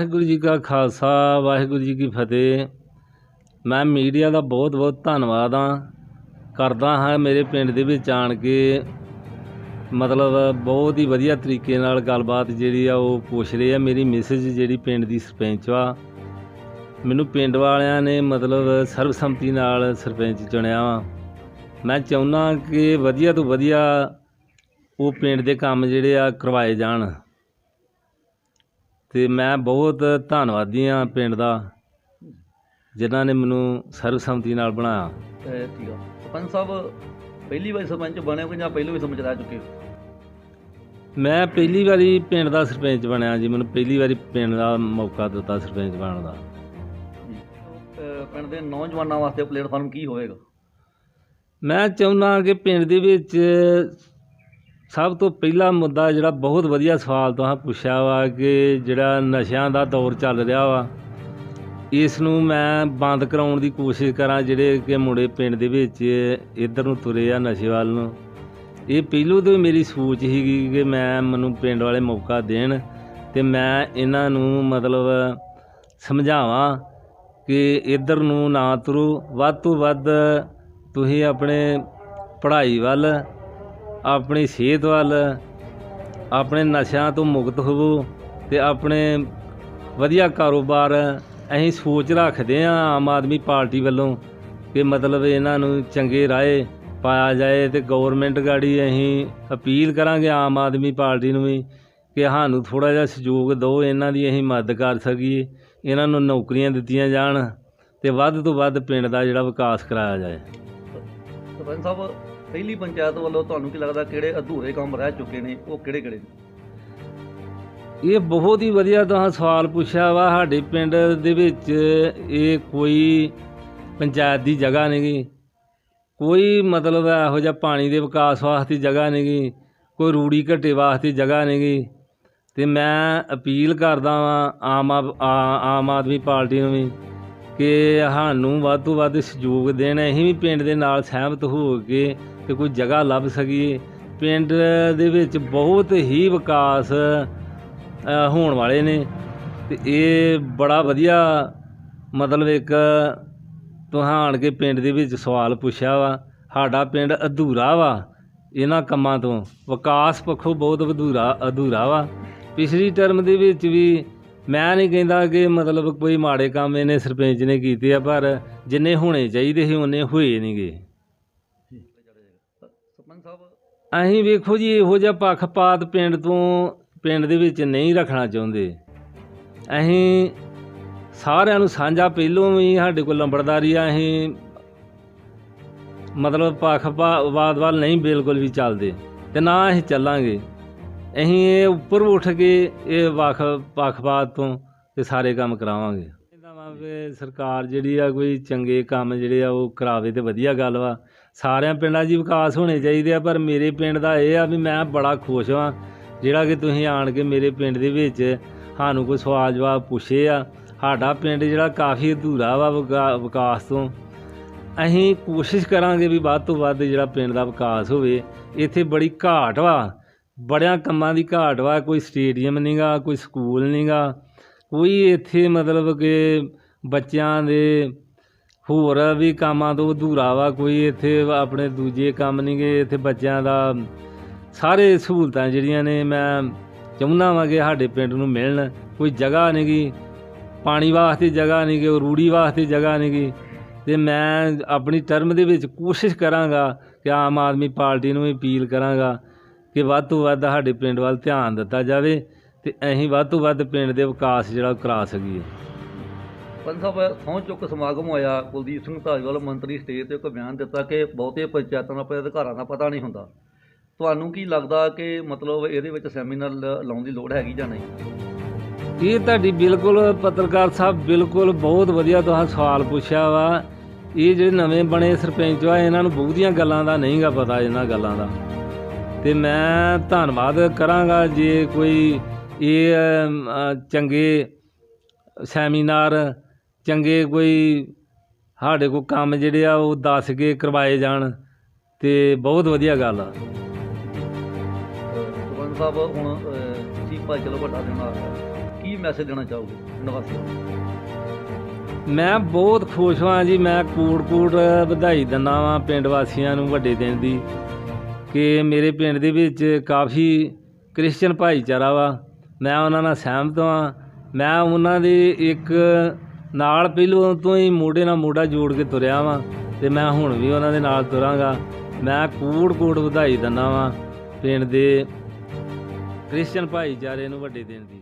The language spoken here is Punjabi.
ਵਾਹਿਗੁਰੂ ਜੀ ਕਾ ਖਾਲਸਾ, ਵਾਹਿਗੁਰੂ ਜੀ ਕੀ ਫਤਿਹ। ਮੈਂ ਮੀਡੀਆ ਦਾ ਬਹੁਤ ਬਹੁਤ ਧੰਨਵਾਦ ਹਾਂ। ਕਰਦਾ ਹਾਂ ਮੇਰੇ ਪਿੰਡ ਦੇ ਵਿੱਚ ਆਣ ਕੇ ਮਤਲਬ ਬਹੁਤ ਹੀ ਵਧੀਆ ਤਰੀਕੇ ਨਾਲ ਗੱਲਬਾਤ ਜਿਹੜੀ ਆ ਉਹ ਪੁੱਛ ਰਹੇ ਆ। ਮੇਰੀ ਮੈਸੇਜ ਜਿਹੜੀ ਪਿੰਡ ਦੀ ਸਰਪੰਚ ਵਾ ਮੈਨੂੰ ਪਿੰਡ ਵਾਲਿਆਂ ਨੇ ਮਤਲਬ ਸਰਬਸੰਮਤੀ ਨਾਲ ਸਰਪੰਚ ਚੁਣਿਆ ਵਾ। ਮੈਂ ਚਾਹੁੰਦਾ ਕਿ ਵਧੀਆ ਤੋਂ ਵਧੀਆ ਉਹ ਪਿੰਡ ਦੇ ਕੰਮ ਜਿਹੜੇ ਆ ਕਰਵਾਏ ਜਾਣ। ਤੇ ਮੈਂ ਬਹੁਤ ਧੰਨਵਾਦੀ ਹਾਂ ਪਿੰਡ ਦਾ ਜਿਨ੍ਹਾਂ ਨੇ ਮੈਨੂੰ ਸਰਬਸੰਮਤੀ ਨਾਲ ਬਣਾਇਆ। ਤੇ ਠੀਕ ਆ। ਸਰਪੰਚ ਸਾਹਿਬ ਪਹਿਲੀ ਵਾਰ ਸਰਪੰਚ ਬਣੇ ਹੋ ਜਾਂ ਪਹਿਲਾਂ ਵੀ ਸਰਪੰਚ ਰਹਿ ਚੁੱਕੇ ਹੋ? ਮੈਂ ਪਹਿਲੀ ਵਾਰੀ ਪਿੰਡ ਦਾ ਸਰਪੰਚ ਬਣਿਆ ਜੀ ਮੈਨੂੰ ਪਹਿਲੀ ਵਾਰੀ ਪਿੰਡ ਦਾ ਮੌਕਾ ਦਿੱਤਾ ਸਰਪੰਚ ਬਣਨ ਦਾ। ਅਹ ਪਿੰਡ ਦੇ ਨੌਜਵਾਨਾਂ ਵਾਸਤੇ ਪਲੇਟਫਾਰਮ ਕੀ ਹੋਵੇਗਾ? ਮੈਂ ਚਾਹੁੰਦਾ ਕਿ ਪਿੰਡ ਦੇ ਵਿੱਚ ਸਭ ਤੋਂ ਪਹਿਲਾ ਮੁੱਦਾ ਜਿਹੜਾ ਬਹੁਤ ਵਧੀਆ ਸਵਾਲ ਤੁਸੀਂ ਪੁੱਛਿਆ ਵਾ ਕਿ ਜਿਹੜਾ ਨਸ਼ਿਆਂ ਦਾ ਦੌਰ ਚੱਲ ਰਿਹਾ ਵਾ, ਇਸ ਨੂੰ ਮੈਂ ਬੰਦ ਕਰਾਉਣ ਦੀ ਕੋਸ਼ਿਸ਼ ਕਰਾਂ ਜਿਹੜੇ ਕਿ ਮੁੰਡੇ ਪਿੰਡ ਦੇ ਵਿੱਚ ਇੱਧਰ ਨੂੰ ਤੁਰੇ ਆ ਨਸ਼ੇ ਵੱਲ ਨੂੰ। ਇਹ ਪਹਿਲੂ ਤੋਂ ਹੀ ਮੇਰੀ ਸੋਚ ਸੀਗੀ ਕਿ ਮੈਂ ਮੈਨੂੰ ਪਿੰਡ ਵਾਲੇ ਮੌਕਾ ਦੇਣ ਤੇ ਮੈਂ ਇਹਨਾਂ ਨੂੰ ਮਤਲਬ ਸਮਝਾਵਾਂ ਕਿ ਇੱਧਰ ਨੂੰ ਨਾ ਤੁਰੋ। ਵੱਧ ਤੋਂ ਵੱਧ ਤੁਸੀਂ ਆਪਣੇ ਪੜ੍ਹਾਈ ਵੱਲ ਆਪਣੀ ਸਿਹਤ ਵੱਲ, ਆਪਣੇ ਨਸ਼ਿਆਂ ਤੋਂ ਮੁਕਤ ਹੋਵੋ ਤੇ ਆਪਣੇ ਵਧੀਆ ਕਾਰੋਬਾਰ ਅਸੀਂ ਸੋਚ ਰੱਖਦੇ ਹਾਂ ਆਮ ਆਦਮੀ ਪਾਰਟੀ ਵੱਲੋਂ ਕਿ ਮਤਲਬ ਇਹਨਾਂ ਨੂੰ ਚੰਗੇ ਰਾਏ ਪਾਇਆ ਜਾਏ ਤੇ ਗਵਰਨਮੈਂਟ ਗਾੜੀ ਅਸੀਂ ਅਪੀਲ ਕਰਾਂਗੇ ਆਮ ਆਦਮੀ ਪਾਰਟੀ ਨੂੰ ਵੀ ਕਿ ਸਾਨੂੰ ਥੋੜਾ ਜਿਹਾ ਸਹਿਯੋਗ ਦਿਓ, ਇਹਨਾਂ ਦੀ ਅਸੀਂ ਮਦਦ ਕਰ ਸਕੀਏ, ਇਹਨਾਂ ਨੂੰ ਨੌਕਰੀਆਂ ਦਿੱਤੀਆਂ ਜਾਣ ਤੇ ਵੱਧ ਤੋਂ ਵੱਧ ਪਿੰਡ ਦਾ ਜਿਹੜਾ ਵਿਕਾਸ ਕਰਾਇਆ ਜਾਏ। ਸਰਪੰਚ ਸਾਹਿਬ ਪਹਿਲੀ ਪੰਚਾਇਤ ਵੱਲੋਂ ਤੁਹਾਨੂੰ ਕੀ ਲੱਗਦਾ ਕਿਹੜੇ ਅਧੂਰੇ ਕੰਮ ਰਹਿ ਚੁੱਕੇ ਨੇ, ਉਹ ਕਿਹੜੇ ਕਿਹੜੇ ਨੇ? ਇਹ ਬਹੁਤ ਹੀ ਵਧੀਆ ਤੁਸੀਂ ਸਵਾਲ ਪੁੱਛਿਆ ਵਾ ਸਾਡੇ ਪਿੰਡ ਦੇ ਵਿੱਚ, ਇਹ ਕੋਈ ਪੰਚਾਇਤ ਦੀ ਜਗ੍ਹਾ ਨਹੀਂਗੀ ਕੋਈ ਮਤਲਬ ਇਹੋ ਜਿਹਾ ਪਾਣੀ ਦੇ ਵਿਕਾਸ ਵਾਸਤੇ ਜਗ੍ਹਾ ਨਹੀਂਗੀ ਕੋਈ ਰੂੜੀ ਘੱਟੇ ਵਾਸਤੇ ਜਗ੍ਹਾ ਨਹੀਂਗੀ ਤੇ ਮੈਂ ਅਪੀਲ ਕਰਦਾ ਵਾਂ ਆਮ ਆਮ ਆਦਮੀ ਪਾਰਟੀ ਨੂੰ ਵੀ ਕਿ ਸਾਨੂੰ ਵੱਧ ਤੋਂ ਵੱਧ ਸਹਿਯੋਗ ਦੇਣ, ਅਸੀਂ ਵੀ ਪਿੰਡ ਦੇ ਨਾਲ ਸਹਿਮਤ ਹੋ ਕੇ ਤੇ ਕੋਈ ਜਗ੍ਹਾ ਲੱਭ ਸਕੀਏ। ਪਿੰਡ ਦੇ ਵਿੱਚ ਬਹੁਤ ਹੀ ਵਿਕਾਸ ਹੋਣ ਵਾਲੇ ਨੇ। ਤੇ ਇਹ ਬੜਾ ਵਧੀਆ ਮਤਲਬ ਇੱਕ ਤੁਹਾਂ ਆਣ ਕੇ ਪਿੰਡ ਦੇ ਵਿੱਚ ਸਵਾਲ ਪੁੱਛਿਆ ਵਾ। ਸਾਡਾ ਪਿੰਡ ਅਧੂਰਾ ਵਾ ਇਹਨਾਂ ਕੰਮਾਂ ਤੋਂ। ਵਿਕਾਸ ਪੱਖੋਂ ਬਹੁਤ ਅਧੂਰਾ ਅਧੂਰਾ ਵਾ। ਪਿਛਲੀ ਟਰਮ ਦੇ ਵਿੱਚ ਵੀ ਮੈਂ ਨਹੀਂ ਕਹਿੰਦਾ ਕਿ ਮਤਲਬ ਕੋਈ ਮਾੜੇ ਕੰਮ ਇਹਨੇ ਸਰਪੰਚ ਨੇ ਕੀਤੇ ਆ, ਪਰ ਜਿੰਨੇ ਹੋਣੇ ਚਾਹੀਦੇ ਸੀ, ਉਹਨੇ ਹੋਏ ਨਹੀਂਗੇ ਸਰਪੰਚ ਸਾਹਿਬ? ਅਸੀਂ ਵੇਖੋ ਜੀ ਇਹੋ ਜਿਹਾ ਪੱਖਪਾਤ ਪਿੰਡ ਤੋਂ ਪਿੰਡ ਦੇ ਵਿੱਚ ਨਹੀਂ ਰੱਖਣਾ ਚਾਹੁੰਦੇ। ਅਸੀਂ ਸਾਰਿਆਂ ਨੂੰ ਸਾਂਝਾ ਪਹਿਲੋਂ ਵੀ ਸਾਡੇ ਕੋਲ ਲੰਬੜਦਾਰੀ ਆ ਅਸੀਂ ਮਤਲਬ ਪੱਖਪਾਤ ਵੱਲ ਨਹੀਂ ਬਿਲਕੁਲ ਵੀ ਚੱਲਦੇ ਤੇ ਨਾ ਅਸੀਂ ਚੱਲਾਂਗੇ। ਅਸੀਂ ਇਹ ਉੱਪਰ ਉੱਠ ਕੇ ਇਹ ਵੱਖ ਪੱਖਪਾਤ ਤੋਂ ਤੇ ਸਾਰੇ ਕੰਮ ਕਰਾਵਾਂਗੇ। ਸਰਕਾਰ ਜਿਹੜੀ ਆ ਕੋਈ ਚੰਗੇ ਕੰਮ ਜਿਹੜੇ ਆ ਉਹ ਕਰਾਵੇ ਤੇ ਵਧੀਆ ਗੱਲ ਵਾ। ਸਾਰਿਆਂ ਪਿੰਡਾਂ 'ਚ ਹੀ ਵਿਕਾਸ ਹੋਣੇ ਚਾਹੀਦੇ ਆ, ਪਰ ਮੇਰੇ ਪਿੰਡ ਦਾ ਇਹ ਆ ਵੀ ਮੈਂ ਬੜਾ ਖੁਸ਼ ਹਾਂ ਜਿਹੜਾ ਕਿ ਤੁਸੀਂ ਆਣ ਕੇ ਮੇਰੇ ਪਿੰਡ ਦੇ ਵਿੱਚ ਸਾਨੂੰ ਕੋਈ ਸਵਾਲ ਜਵਾਬ ਪੁੱਛੇ ਆ। ਸਾਡਾ ਪਿੰਡ ਜਿਹੜਾ ਕਾਫੀ ਅਧੂਰਾ ਵਾ ਵਿਕਾ- ਵਿਕਾਸ ਤੋਂ। ਅਸੀਂ ਕੋਸ਼ਿਸ਼ ਕਰਾਂਗੇ ਵੀ ਵੱਧ ਤੋਂ ਵੱਧ ਜਿਹੜਾ ਪਿੰਡ ਦਾ ਵਿਕਾਸ ਹੋਵੇ, ਇੱਥੇ ਬੜੀ ਘਾਟ ਵਾ। ਬੜਿਆਂ ਕੰਮਾਂ ਦੀ ਘਾਟ ਵਾ, ਕੋਈ ਸਟੇਡੀਅਮ ਨਹੀਂਗਾ ਕੋਈ ਸਕੂਲ ਨਹੀਂਗਾ ਕੋਈ ਇੱਥੇ ਮਤਲਬ ਕਿ ਬੱਚਿਆਂ ਦੇ ਹੋਰ ਵੀ ਕੰਮਾਂ ਤੋਂ ਅਧੂਰਾ ਵਾ, ਕੋਈ ਇੱਥੇ ਆਪਣੇ ਦੂਜੇ ਕੰਮ ਨਹੀਂ ਨਹੀਂਗੇ ਇੱਥੇ ਬੱਚਿਆਂ ਦਾ ਸਾਰੇ ਸਹੂਲਤਾਂ ਜਿਹੜੀਆਂ ਨੇ, ਮੈਂ ਚਾਹੁੰਦਾ ਵਾਂ ਕਿ ਸਾਡੇ ਪਿੰਡ ਨੂੰ ਮਿਲਣ। ਕੋਈ ਜਗ੍ਹਾ ਨਹੀਂ ਨਹੀਂਗੀ ਪਾਣੀ ਵਾਸਤੇ ਜਗ੍ਹਾ ਨਹੀਂ ਨਹੀਂਗੀ ਰੂੜੀ ਵਾਸਤੇ ਜਗ੍ਹਾ ਨਹੀਂ ਨਹੀਂਗੀ ਤੇ ਮੈਂ ਆਪਣੀ ਟਰਮ ਦੇ ਵਿੱਚ ਕੋਸ਼ਿਸ਼ ਕਰਾਂਗਾ ਕਿ ਆਮ ਆਦਮੀ ਪਾਰਟੀ ਨੂੰ ਵੀ ਅਪੀਲ ਕਰਾਂਗਾ ਕਿ ਵੱਧ ਤੋਂ ਵੱਧ ਸਾਡੇ ਪਿੰਡ ਵੱਲ ਧਿਆਨ ਦਿੱਤਾ ਜਾਵੇ ਤੇ ਅਸੀਂ ਵੱਧ ਤੋਂ ਵੱਧ ਪਿੰਡ ਦੇ ਵਿਕਾਸ ਜਿਹੜਾ ਕਰਾ ਸਕੀਏ। ਸਰਪੰਚ ਸਾਹਿਬ, ਸਹੁੰ ਚੁੱਕ ਸਮਾਗਮ ਹੋਇਆ, ਕੁਲਦੀਪ ਸਿੰਘ ਧਾਲੀਵਾਲ ਮੰਤਰੀ ਸਟੇਜ ਤੇ ਇੱਕ ਬਿਆਨ ਦਿੱਤਾ ਕਿ ਬਹੁਤੇ ਪੰਚਾਇਤਾਂ ਨੂੰ ਆਪਣੇ ਅਧਿਕਾਰਾਂ ਦਾ ਪਤਾ ਨਹੀਂ ਹੁੰਦਾ। ਤੁਹਾਨੂੰ ਕੀ ਲੱਗਦਾ ਕਿ ਮਤਲਬ ਇਹਦੇ ਵਿੱਚ ਸੈਮੀਨਾਰ ਲ- ਲਾਉਣ ਦੀ ਲੋੜ ਹੈਗੀ ਜਾਂ ਨਹੀਂ? ਇਹ ਤੁਹਾਡੀ ਬਿਲਕੁਲ ਪੱਤਰਕਾਰ ਸਾਹਿਬ, ਬਿਲਕੁਲ ਬਹੁਤ ਵਧੀਆ ਤੁਸੀਂ ਸਵਾਲ ਪੁੱਛਿਆ ਵਾ। ਇਹ ਜਿਹੜੇ ਨਵੇਂ ਬਣੇ ਸਰਪੰਚ ਆ, ਇਹਨਾਂ ਨੂੰ ਬਹੁਤੀਆਂ ਗੱਲਾਂ ਦਾ ਨਹੀਂਗਾ ਪਤਾ, ਇਹਨਾਂ ਗੱਲਾਂ ਦਾ। ਤੇ ਮੈਂ ਧੰਨਵਾਦ ਕਰਾਂਗਾ ਜੇ ਕੋਈ ਇਹ ਚੰਗੇ ਸੈਮੀਨਾਰ ਚੰਗੇ ਕੋਈ ਸਾਡੇ ਕੋਲ ਕੰਮ ਜਿਹੜੇ ਆ ਉਹ ਦੱਸ ਕੇ ਕਰਵਾਏ ਜਾਣ ਤੇ ਬਹੁਤ ਵਧੀਆ ਗੱਲ ਆ। ਸਰਪੰਚ ਸਾਹਿਬ ਹੁਣ ਤੁਸੀਂ ਭਾਈ ਚਲੋ ਵੱਡਾ ਦਿਨ ਆ ਗਿਆ ਕੀ ਮੈਸੇਜ ਦੇਣਾ ਚਾਹੋਗੇ ਨਿਵਾਸੀਆਂ ਨੂੰ? ਮੈਂ ਬਹੁਤ ਖੁਸ਼ ਹਾਂ ਜੀ ਮੈਂ ਕੂੜ ਵਧਾਈ ਦਿੰਦਾ ਵਾਂ ਪਿੰਡ ਵਾਸੀਆਂ ਨੂੰ ਵੱਡੇ ਦਿਨ ਦੀ ਕਿ ਮੇਰੇ ਪਿੰਡ ਦੇ ਵਿੱਚ ਕਾਫੀ ਕ੍ਰਿਸਚੀਅਨ ਭਾਈਚਾਰਾ ਵਾ। ਮੈਂ ਉਹਨਾਂ ਨਾਲ ਸਹਿਮਤ ਹਾਂ। ਮੈਂ ਉਹਨਾਂ ਦੇ ਇੱਕ ਨਾਲ ਪਹਿਲੋਂ ਤੋਂ ਹੀ ਮੋਢੇ ਨਾਲ ਮੋਢਾ ਜੋੜ ਕੇ ਤੁਰਿਆ ਵਾਂ ਤੇ ਮੈਂ ਹੁਣ ਵੀ ਉਹਨਾਂ ਦੇ ਨਾਲ ਤੁਰਾਂਗਾ। ਮੈਂ ਕੂੜ ਕੂੜ ਵਧਾਈ ਦਿੰਦਾ ਵਾਂ ਪਿੰਡ ਦੇ ਕ੍ਰਿਸਚੀਅਨ ਭਾਈਚਾਰੇ ਨੂੰ ਵੱਡੇ ਦਿਨ ਦੀ।